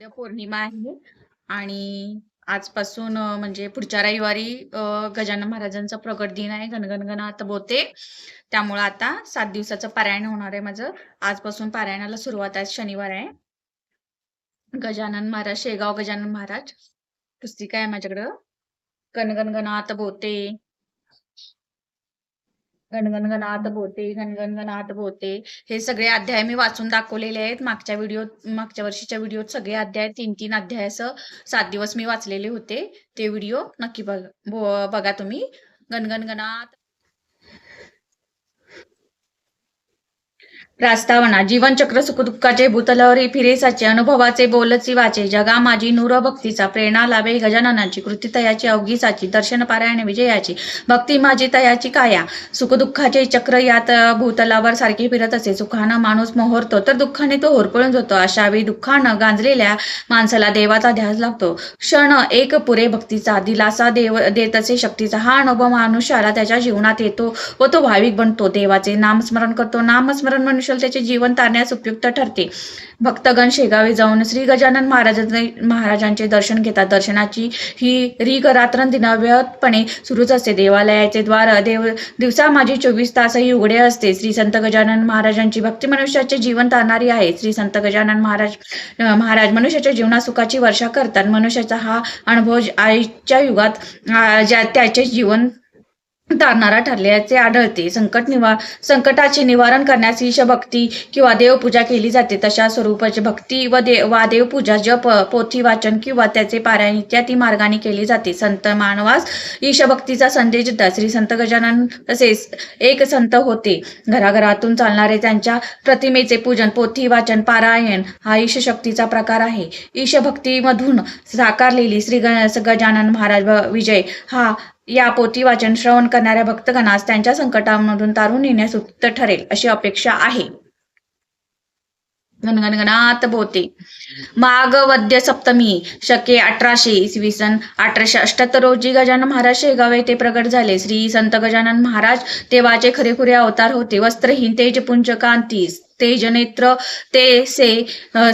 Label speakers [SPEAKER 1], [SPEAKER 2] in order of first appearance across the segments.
[SPEAKER 1] उद्या पौर्णिमा आहे आणि आजपासून म्हणजे पुढच्या रविवारी गजानन महाराजांचा प्रगट दिन आहे गणगणगणात बोते. त्यामुळं आता सात दिवसाचं पारायण होणार आहे माझं. आजपासून पारायणाला सुरुवात आहे शनिवार आहे. गजानन महाराज शेगाव गजानन महाराज पुस्तिका आहे माझ्याकडं? गणगणगणात बोते. गणगणगणात बोते गणगणगणात बोते हे सगळे अध्याय मी वाचून दाखवलेले आहेत. मागच्या व्हिडिओ मागच्या वर्षीच्या व्हिडिओत सगळे अध्याय तीन तीन अध्याय असं सात दिवस मी वाचलेले होते. ते व्हिडिओ नक्की बघा बघा तुम्ही. गणगणगणात प्रास्तावना जीवनचक्र सुखदुःखाचे भूतलावरी फिरेसाचे अनुभवाचे बोलची वाचे जगा माझी नूर भक्तीचा प्रेरणा लाभे गजाननाची कृती तयाची अवघी साची दर्शन पारायण विजयाची भक्ती माझी तयाची काया. सुखदुःखाचे चक्र यात भूतलावर सारखे फिरत असे सुखानं माणूस मोहरतो तर दुःखाने तो होरपळून जातो. अशावेळी दुःखानं गांजलेल्या माणसाला देवाचा ध्यास लागतो. क्षण एक पुरे भक्तीचा दिलासा देव देत असे शक्तीचा हा अनुभव मनुष्याला त्याच्या जीवनात येतो व तो भाविक बनतो. देवाचे नामस्मरण करतो. नामस्मरण मनुष्य त्याचे जीवन तारण्यास उपयुक्त ठरते. भक्तगण शेगावी जाऊन श्री गजानन महाराजांचे महाराजांचे दर्शन घेतात. दर्शनाची ही रीग रात्रंदिनाव्यतपणे सुरूच असते. देवालयाचे द्वार देव दिवसा माझी चोवीस तासही उघडे असते. श्री संत गजानन महाराजांची भक्ती मनुष्याचे जीवन तारणारी आहे. श्री संत गजानन महाराज महाराज मनुष्याच्या जीवनात सुखाची वर्षा करतात. मनुष्याचा हा अनुभव आईच्या युगात ज्या त्याचे जीवन तारणारा ठरल्याचे आढळते. संकट निवा संकटाचे निवारण करण्यास ईशभक्ती किंवा देवपूजा केली जाते. तशा स्वरूपाची भक्ती व दे वा देवपूजा जप पोथी वाचन किंवा त्याचे पारायण इत्यादी मार्गाने केली जाते. संत मानवास ईशभक्तीचा संदेश देतात. श्री संत गजानन तसेच एक संत होते. घराघरातून चालणारे त्यांच्या प्रतिमेचे पूजन पोथी वाचन पारायण हा ईशशक्तीचा प्रकार आहे. ईशभक्तीमधून साकारलेली श्री गजानन महाराज विजय हा या पोथी वाचन श्रवण करणाऱ्या भक्तगणास त्यांच्या संकटामधून तारून नेण्यास उपयुक्त ठरेल अशी अपेक्षा आहे. गणगणगणात बोते माघ वद्य सप्तमी शके अठराशे इसवी सन अठराशे अठ्याहत्तर रोजी गजानन महाराज शेगाव येथे प्रगट झाले. श्री संत गजानन महाराज देवाचे खरेखुरे अवतार होते. वस्त्रहीन तेजपुंज कांती तेजनेत्र ते से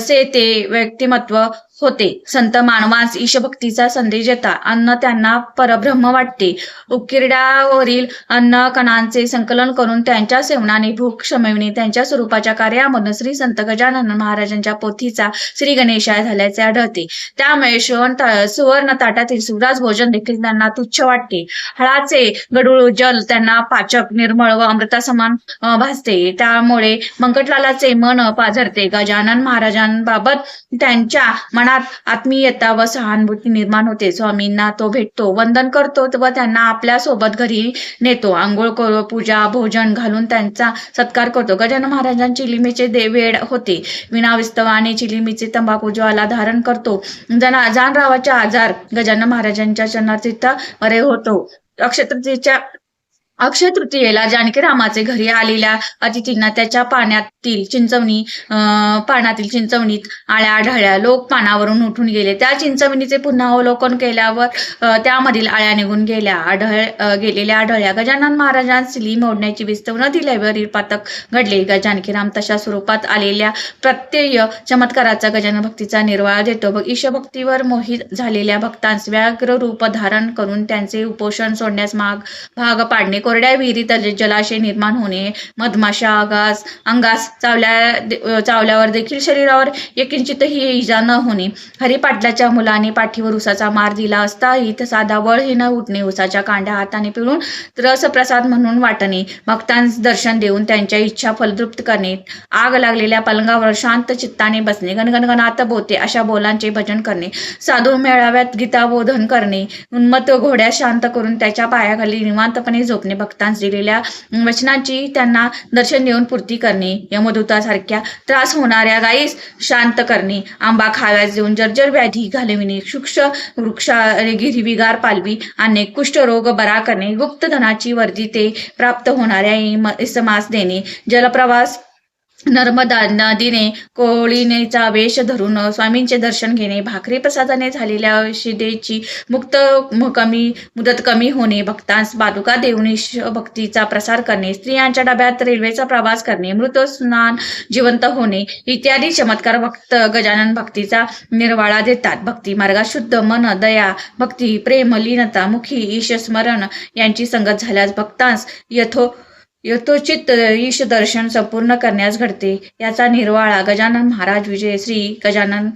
[SPEAKER 1] से ते व्यक्तिमत्व होते. संत मानवास ईशभक्तीचा संदेश देता. अन्न त्यांना परब्रह्म वाटते. उकिरड्यावरील अन्न कणांचे संकलन करून त्यांच्या सेवनाने भूक शमविणे त्यांच्या स्वरूपाच्या कार्यामधून श्री संत गजानन महाराजांच्या पोथीचा श्री गणेशाय झाल्याचे आढळते. त्यामुळे सुवर्ण सुवर्ण ताटातील सुराज भोजन देखील त्यांना तुच्छ वाटते. हळाचे गडूळ जल त्यांना पाचक निर्मळ व अमृतासमान भासते. त्यामुळे मंकटलालाचे मन पाझरते. गजानन महाराजांबाबत त्यांच्या मनात आत्मीयता व सहानुभूती निर्माण होते. स्वामींना तो भेटतो वंदन करतो व त्यांना आपल्यासोबत घरी नेतो. आंघोळ करू पूजा भोजन घालून त्यांचा सत्कार करतो. गजानन महाराजांची चिलिमीचे देवेड होते. विनाविस्तव आणि चिलिमीचे तंबाखू ज्वाला धारण करतो. जना जानरावाचा आजार गजानन महाराजांच्या चरणार्थित बरे होतो. अक्षतृतीच्या अक्षय तृतीयेला जानकीरामाचे घरी आलेल्या अतिथींना त्याच्या पाण्यातील चिंचवणी पाण्यातील पानातील चिंचवणीत आळ्या आढळल्या लोक पानावरून उठून गेले. त्या चिंचवणीचे पुन्हा अवलोकन केल्यावर त्यामधील आळ्या निघून गेल्या. आढळ गेलेल्या आढळल्या गजानन महाराजांस सिली मोडण्याची विस्तव न दिल्यावरील पातक घडले. ग- जानकीराम तशा स्वरूपात आलेल्या प्रत्यय चमत्काराचा गजानन भक्तीचा निर्वाळ देतो. ईशभक्तीवर मोहित झालेल्या भक्तांस व्याघ्र रूप धारण करून त्यांचे उपोषण सोडण्यास माग भाग पाडणे कोरड्या विहिरीत जलाशय निर्माण होणे मधमाशा आगास अंगास चावल्या दे- चावल्यावर देखील शरीरावर एकिंचितही इजा न होणे. हरिपाटलाच्या मुलाने पाठीवर उसाचा मार दिला असताही इथं साधा वळही न उठणे उसाच्या कांड्या हाताने पिळून रसप्रसाद म्हणून वाटणे भक्तांस दर्शन देऊन त्यांच्या इच्छा फलद्रुप्त करणे आग लागलेल्या पलंगावर शांत चित्ताने बसणे गणगणगणात बोते अशा बोलांचे भजन करणे साधू मेळाव्यात गीताबोधन करणे उन्मत्त घोड्या शांत करून त्याच्या पायाखाली निवांतपणे झोपणे भक्तांस दिलेल्या वचनाची त्यांना दर्शन देऊन पूर्ती करणे यमदूतासारख्या त्रास होणाऱ्या गायीस शांत करणे आंबा खाव्यास देऊन जर्जर व्याधी घालविणे शुक्ष वृक्षा हिरवीगार पालवी आणि कुष्ठरोग बरा करणे गुप्त धनाची वर्दी ते प्राप्त होणाऱ्या समास इसमास देणे जलप्रवास नर्मदा नदीने कोळीनेचा वेश धरून स्वामींचे दर्शन घेणे भाकरी प्रसादाने झालेल्या शिदेची मुक्त कमी मुदत कमी होणे भक्तांस बालुका देऊन भक्तीचा प्रसार करणे स्त्रियांच्या डब्यात रेल्वेचा प्रवास करणे मृत स्नान जिवंत होणे इत्यादी चमत्कार भक्त गजानन भक्तीचा निर्वाळा देतात. भक्ती मार्गात शुद्ध मन दया भक्ती प्रेम लीनता मुखी ईश स्मरण यांची संगत झाल्यास भक्तांस यथो यथोचित ईश दर्शन संपूर्ण करण्यास घडते. याचा निर्वाळा गजानन महाराज विजय श्री गजानन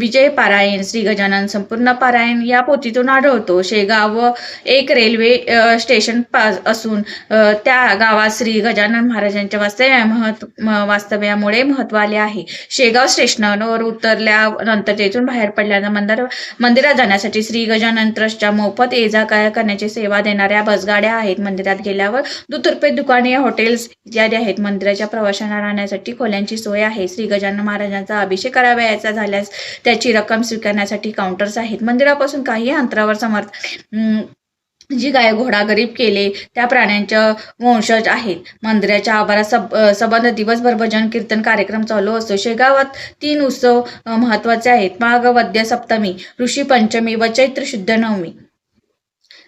[SPEAKER 1] विजय पारायण श्री गजानन संपूर्ण पारायण या पोथीतून आढळतो. शेगाव एक रेल्वे स्टेशन पास असून त्या गावात श्री गजानन महाराजांच्या वास्तव्या महत्त्व वास्तव्यामुळे महत्त्व आले आहे. शेगाव स्टेशनवर उतरल्यानंतर तेथून बाहेर पडल्यानं मंदिर मंदिरात जाण्यासाठी श्री गजानन ट्रस्टच्या मोफत ये जा करण्याची सेवा देणाऱ्या बसगाड्या आहेत. मंदिरात गेल्यावर दुतर्फे दुकान हॉटेल्स इत्यादी आहेत. मंदिराच्या प्रवाशांना राहण्यासाठी खोल्यांची सोय आहे. श्री गजानन महाराजांचा अभिषेक करावयाचा झाल्यास त्याची रक्कम स्वीकारण्यासाठी काउंटर्स आहेत. मंदिरापासून काही अंतरावर समर्थ जी गाय घोडा गरीब केले त्या प्राण्यांच्या वंशज आहेत. मंदिराच्या आवारात सब सबंध दिवसभर भजन कीर्तन कार्यक्रम चालू असतो. शेगावात तीन उत्सव महत्त्वाचे आहेत. माघ वद्य सप्तमी ऋषी पंचमी व चैत्र शुद्ध नवमी.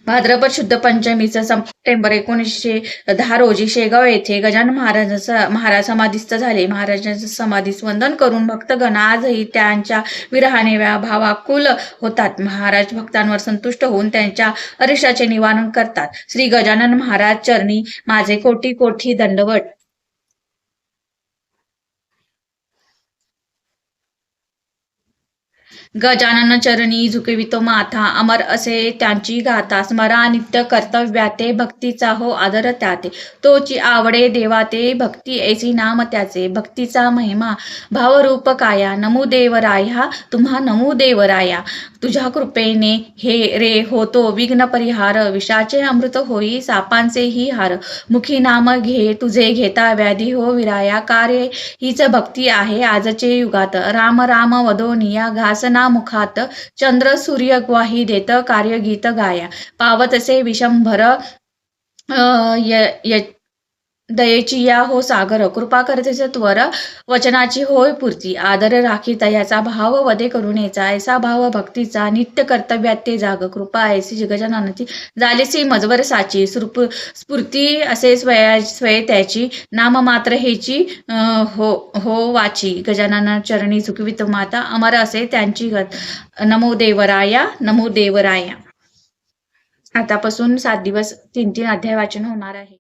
[SPEAKER 1] भाद्रपद शुद्ध पंचमीचा सप्टेंबर एकोणीसशे दहा रोजी शेगाव येथे गजानन महाराजांचा महाराज समाधीस्थ झाले. महाराजांचं समाधीस वंदन करून भक्तगण आजही त्यांच्या विरहाने भावाकुल होतात. महाराज भक्तांवर संतुष्ट होऊन त्यांच्या अरिष्टाचे निवारण करतात. श्री गजानन महाराज चरणी माझे कोटी कोटी दंडवट गजानन चरणी झुकवितो माथा अमर असे त्यांची गाथा स्मरा नित्य कर्तव्याते भक्तीचा हो आदर त्याते. तोची आवडे देवा ते भक्ती ऐसी नाम त्याचे. भक्तीचा महिमा भावरूप काया नमो देवराया तुम्हा नमो देवराया तुझ्या कृपेने हे रे होतो विघ्न परिहार विषाचे अमृत होई सापांचेही हार. मुखी नाम घे तुझे घेता व्याधी हो विराया. कार्य हीच भक्ती आहे आजचे युगात. राम राम वदोनिया घासना मुखात चंद्र सूर्य ग्वाही देत कार्य गीत गाया पावतसे विशंभर अ, य- य- दयेची या हो सागर कृपा करतेचे त्वर वचनाची होय पूर्ती. आदर राखिता याचा भाव वदे करुणेचा ऐसा भाव भक्तीचा नित्य कर्तव्यात ते जाग. कृपा ऐसी जगजनानाची. झालेसी मजवर साची. सुरप स्फूर्ती असे स्वया स्वय त्याची. नाम मात्र हेची हो हो वाची. गजानन चरणी झुकवित माता. अमर असे त्यांची गत. नमो देवराया नमो देवराया. आतापासून सात दिवस तीन तीन अध्याय वाचन होणार आहे.